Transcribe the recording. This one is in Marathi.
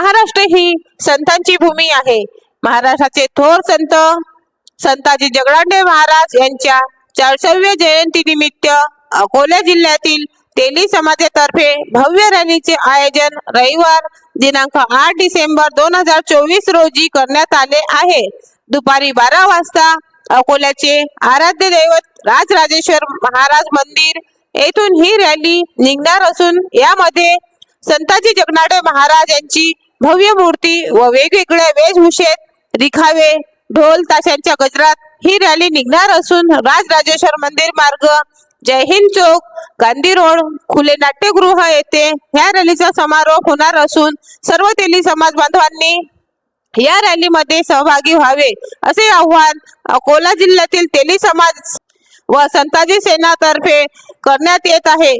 महाराष्ट्र ही संतांची भूमी आहे. महाराष्ट्राचे थोर संत संताजी जगदांडे महाराज यांच्या चारशेव्या जयंती निमित्त अकोला जिल्ह्यातील तेली समाजातर्फे भव्य रॅलीचे आयोजन रविवार दिनांक आठ डिसेंबर दोन हजार चोवीस रोजी करण्यात आले आहे. दुपारी बारा वाजता अकोल्याचे आराध्य दैवत राजराजेश्वर महाराज मंदिर येथून ही रॅली निघणार असून यामध्ये संताजी जगनाडे महाराज यांची भव्य मूर्ती व वेगवेगळ्या वेशभूषेत रिखावे ढोल ताशांच्या गजरात ही रॅली निघणार असून राजराजेश्वर मंदिर मार्ग जय हिंद चौक गांधी रोड खुले नाट्यगृह येथे ह्या रॅलीचा समारोप होणार असून सर्व तेली समाज बांधवांनी या रॅलीमध्ये सहभागी व्हावे असे आव्हान अकोला जिल्ह्यातील तेली समाज व संताजी सेनातर्फे करण्यात येत आहे.